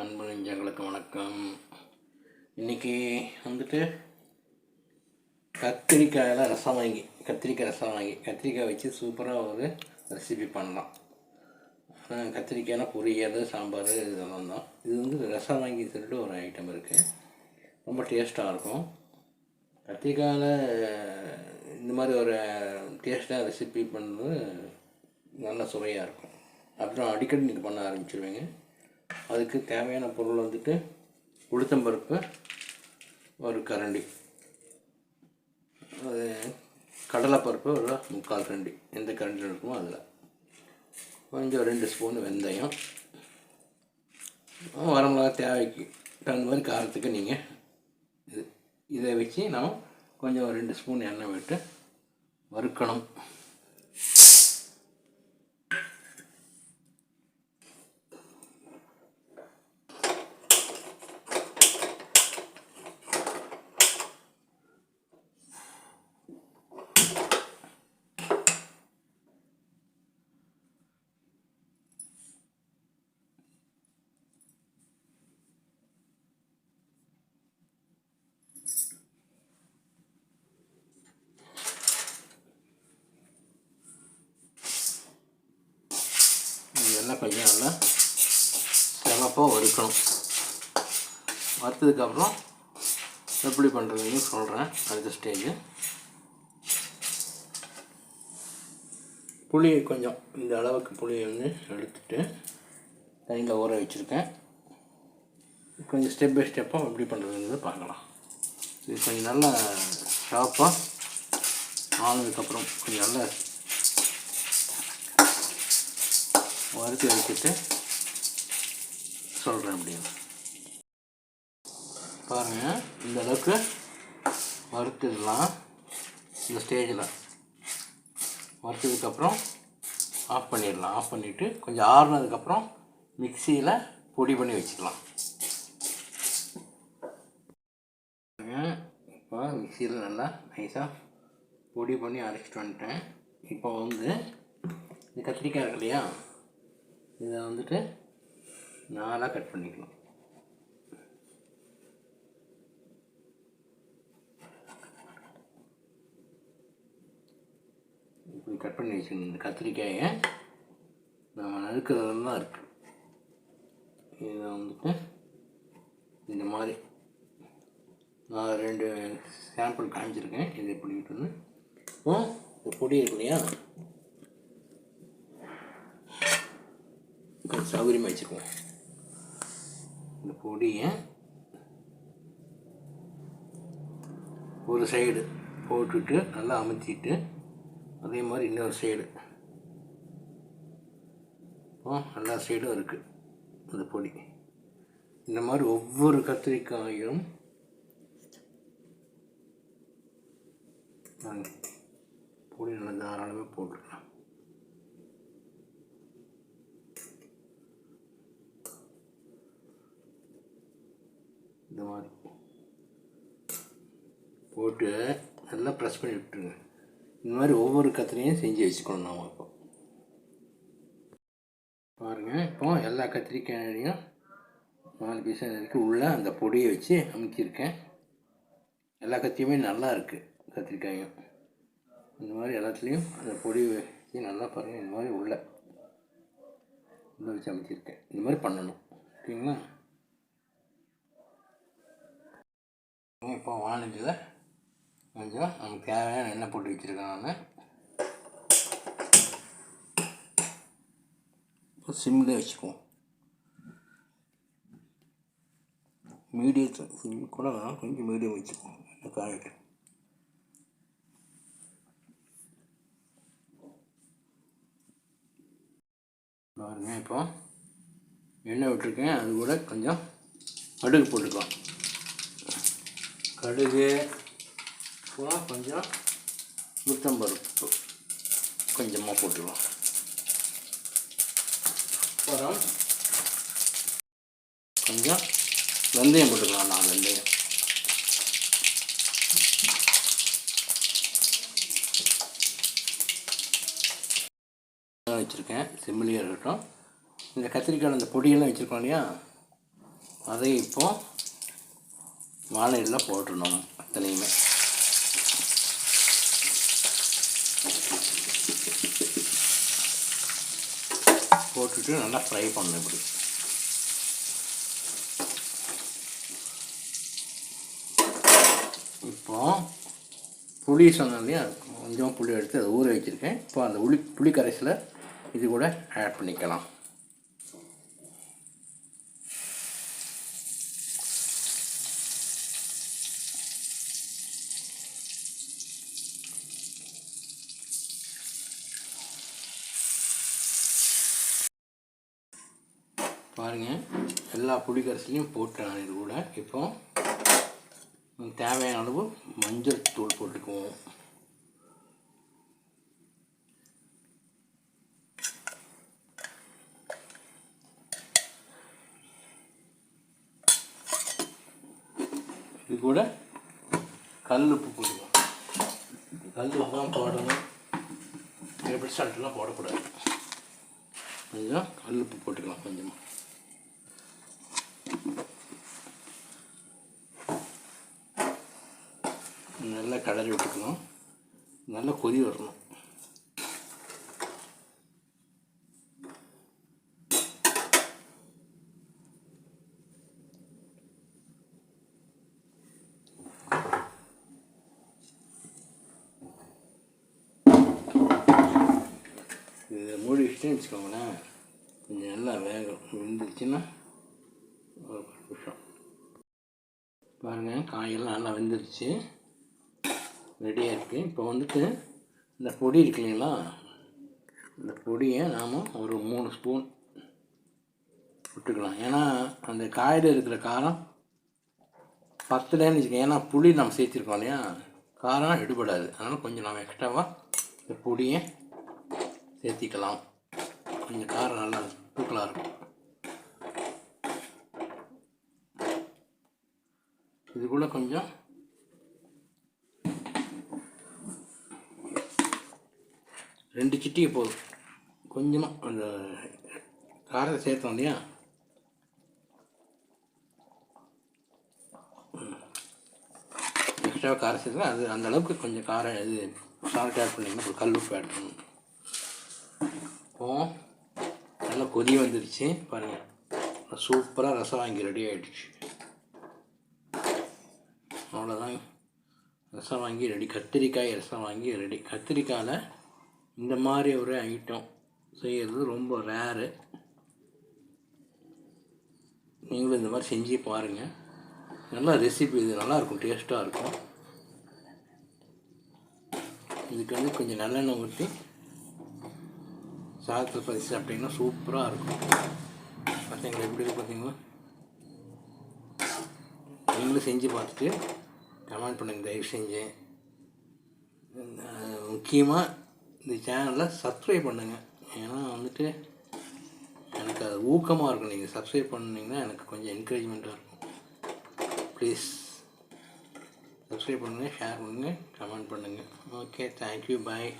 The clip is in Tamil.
அன்பு நெஞ்சங்களுக்கு வணக்கம். இன்றைக்கி வந்துட்டு கத்திரிக்காயில் ரசம் வாங்கி கத்திரிக்காய் ரசம் வாங்கி கத்திரிக்காய் வச்சு சூப்பராக ஒரு ரெசிபி பண்ணலாம். ஆஹ் கத்திரிக்காய்னா பொரியல் சாம்பார் இதெல்லாம் தான். இது வந்து ரசம் வாங்கி சொல்லிட்டு ஒரு ஐட்டம் இருக்குது ரொம்ப டேஸ்ட்டாக இருக்கும். கத்திரிக்காயில் இந்த மாதிரி ஒரு டேஸ்ட்டாக ரெசிபி பண்ணுறது நல்ல சுவையாக இருக்கும். அப்புறம் அடிக்கடி நீங்கள் பண்ண ஆரம்பிச்சிருவீங்க. அதுக்கு தேவையான பொருள் வந்துட்டு உளுத்தம்பருப்பு ஒரு கரண்டி. அது கடலைப்பருப்பு ஒரு முக்கால் கரண்டி. எந்த கரண்டியில் இருக்குமோ அதில். கொஞ்சம் ரெண்டு ஸ்பூன் வெந்தயம். வரமிளகா தேவைக்கு தகுந்த மாதிரி காரத்துக்கு நீங்கள் இது இதை வச்சு நம்ம கொஞ்சம் ரெண்டு ஸ்பூன் எண்ணெய் விட்டு வறுக்கணும். நல்லா கொஞ்சம் நல்லா சிறப்பாக வறுக்கணும் வறுத்ததுக்கப்புறம் எப்படி பண்ணுறதுன்னு சொல்கிறேன் அடுத்த ஸ்டேஜு புளி கொஞ்சம் இந்த அளவுக்கு புளியை வந்து எடுத்துட்டு தண்ணியில் ஊற வச்சுருக்கேன். கொஞ்சம் ஸ்டெப் பை ஸ்டெப்பாக எப்படி பண்ணுறதுங்கிறது பார்க்கலாம். இது கொஞ்சம் நல்லா ஷார்ப்பாக ஆனதுக்கப்புறம் கொஞ்சம் நல்லா வறுத்து எடுத்துட்டு சொல்கிறேன் அப்படின்னு பாருங்கள் இந்த அளவுக்கு வறுத்துடலாம். இந்த ஸ்டேஜில் வறுத்ததுக்கப்புறம் ஆஃப் பண்ணிடலாம். ஆஃப் பண்ணிவிட்டு கொஞ்சம் ஆறுனதுக்கப்புறம் மிக்சியில் பொடி பண்ணி வச்சுக்கலாம். இப்போ மிக்சியில் நல்லா நைஸாக பொடி பண்ணி அரைச்சிட்டு வந்துட்டேன். இப்போ வந்து இந்த கத்திரிக்காய் இருக்கு இல்லையா இதை வந்துட்டு நாலாக கட் பண்ணிக்கலாம். இப்படி கட் பண்ணி வச்சுக்கணும் இந்த கத்திரிக்காயை நம்ம நறுக்கிறதுல தான் இருக்குது இதை வந்துட்டு இந்த மாதிரி நான் ரெண்டு சாம்பிள் காமிச்சிருக்கேன். இதை இப்படி விட்டுன்னு இப்போ இந்த பொடி இருக்கு இல்லையா சௌகரியமாக வச்சுக்குவோம் இந்த பொடியை ஒரு சைடு போட்டுட்டு நல்லா அமைச்சிட்டு அதே மாதிரி இன்னொரு சைடு எல்லா சைடும் இருக்குது அந்த பொடி. இந்த மாதிரி ஒவ்வொரு கத்திரிக்காயும் பொடி நல்லா தாராளமாக போட்டுக்கலாம். இந்த மாதிரி. போட்டு நல்லா ப்ரெஸ் பண்ணி விட்டுருங்க. இந்த மாதிரி ஒவ்வொரு கத்திரியும் செஞ்சு வச்சுக்கணும் நாம் இப்போ. பாருங்கள் இப்போ எல்லா கத்திரிக்காயும் நாலு பீஸாக இருக்குது உள்ளே அந்த பொடியை வச்சு அமுக்கியிருக்கேன். எல்லா கத்தியுமே நல்லா இருக்குது கத்திரிக்காயும். இந்த மாதிரி எல்லாத்துலேயும் அந்த பொடி வச்சு நல்லா பாருங்கள் இந்த மாதிரி உள்ளே. உள்ளே வச்சு அமைச்சிருக்கேன் இந்த மாதிரி பண்ணணும். ஓகேங்களா? இப்போ வானதியில் கொஞ்சம் நமக்கு தேவையான எண்ணெய் போட்டு வச்சுருக்கேன் நான். இப்போ சிம்மில் வச்சுக்குவோம். மீடியம் சிம் கூட வேணாம் கொஞ்சம் மீடியம் வச்சுக்குவோம் எண்ணெய் காயிட்டு பாருங்க இப்போ எண்ணெய் விட்டுருக்கேன் அது கூட கொஞ்சம் கடுகு போட்டுக்கலாம். கடுகு அப்புறம் கொஞ்சம் உளுத்தம்பருப்பு கொஞ்சமாக போட்டுக்கலாம். அப்புறம் கொஞ்சம் வெந்தயம் போட்டுக்கலாம் நான் வெந்தயம். வச்சுருக்கேன் சிம்மிலியாக இருக்கட்டும். இந்த கத்திரிக்காய் அந்த பொடியெல்லாம் வச்சுருக்கோம் இல்லையா? அதை இப்போது வாழையில் போட்டுடணும் அத்தனையுமே. போட்டுட்டு நல்லா ஃப்ரை பண்ணணும் இப்படி. இப்போ புளி சொன்னேன் இல்லையா? கொஞ்சம் புளி எடுத்து அதை ஊற வச்சுருக்கேன். இப்போ அந்த உளி புளி கரைசலை இது கூட ஆட் பண்ணிக்கலாம். பாருங்கள் எல்லா புளி கரைசலையும் நான் இது கூட இப்போ தேவையான அளவு மஞ்சள் தூள் போட்டுக்குவோம். இது கூட கல் உப்பு போடுவோம் கல் உப்பு தான் போடணும் டேபிள் சால்ட்லாம் போடக்கூடாது. கொஞ்சம் கல் உப்பு போட்டுக்கலாம் கொஞ்சமாக நல்லா கலரி விட்டுக்கணும் நல்லா கொதி வரணும். இதை மூடி வச்சுட்டேன்னு வச்சுக்கோங்களேன். கொஞ்சம் நல்லா வேகம் விழுந்துருச்சுன்னா ஒரு பாருங்கள் காயெல்லாம் நல்லா வெந்துருச்சு. ரெடியாக இருக்குது இப்போ வந்துட்டு இந்த பொடி இருக்கு இல்லைங்களா? இந்த பொடியை நாம் ஒரு மூணு ஸ்பூன் விட்டுக்கலாம். ஏன்னா அந்த காயில் இருக்கிற காரம் பத்துலேன்னு வச்சுக்கோங்க. ஏன்னா புளி நம்ம சேர்த்திருக்கோம் இல்லையா? காரம் எடுபடாது. அதனால் கொஞ்சம் நம்ம எக்ஸ்ட்ராவாக இந்த பொடியை சேர்த்திக்கலாம். கொஞ்சம் காரம் நல்லா தூக்கலாக இருக்கும். இதுக்குள்ளே கொஞ்சம். ரெண்டு சிட்டியை போதும். கொஞ்சமாக அந்த காரத்தை சேர்த்தோம் இல்லையா? எக்ஸ்ட்ரா காரம் சேர்த்தா அது அந்த அளவுக்கு கொஞ்சம் காரம் இது சால்ட் ஆட் பண்ணிங்கன்னா கல் உப்பு ஆட் பண்ணணும். இப்போ நல்லா கொதி வந்துடுச்சு பாருங்கள் சூப்பராக ரசம் வாங்கி ரெடி ஆகிடுச்சு அவ்வளோதான் ரசம் வாங்கி ரெடி கத்திரிக்காய் ரசம் வாங்கி ரெடி. கத்திரிக்காயில் இந்த மாதிரி ஒரு ஐட்டம் செய்கிறது ரொம்ப ரேரு நீங்களும் இந்த மாதிரி செஞ்சு பாருங்கள் நல்லா ரெசிபி இது. நல்லாயிருக்கும் டேஸ்ட்டாக இருக்கும். இதுக்கு வந்து கொஞ்சம் நல்லெண்ணெய் ஊற்றி சாதத்தை பதிச்சு சாப்பிட்டிங்கன்னா சூப்பராக இருக்கும். பார்த்தீங்களா எப்படி இருக்கு பார்த்தீங்களா நீங்களும் செஞ்சு பார்த்துட்டு கமெண்ட் பண்ணுங்கள் தயவு செஞ்சு முக்கியமாக இந்த சேனலில் சப்ஸ்கிரைப் பண்ணுங்கள் ஏன்னா வந்துட்டு எனக்கு அது ஊக்கமாக இருக்கும். நீங்கள் சப்ஸ்கிரைப் பண்ணிங்கன்னா எனக்கு கொஞ்சம் என்கரேஜ்மெண்ட்டாக இருக்கும். ப்ளீஸ் சப்ஸ்கிரைப் பண்ணுங்கள் ஷேர் பண்ணுங்கள் கமெண்ட் பண்ணுங்கள் ஓகே தேங்க்யூ பாய்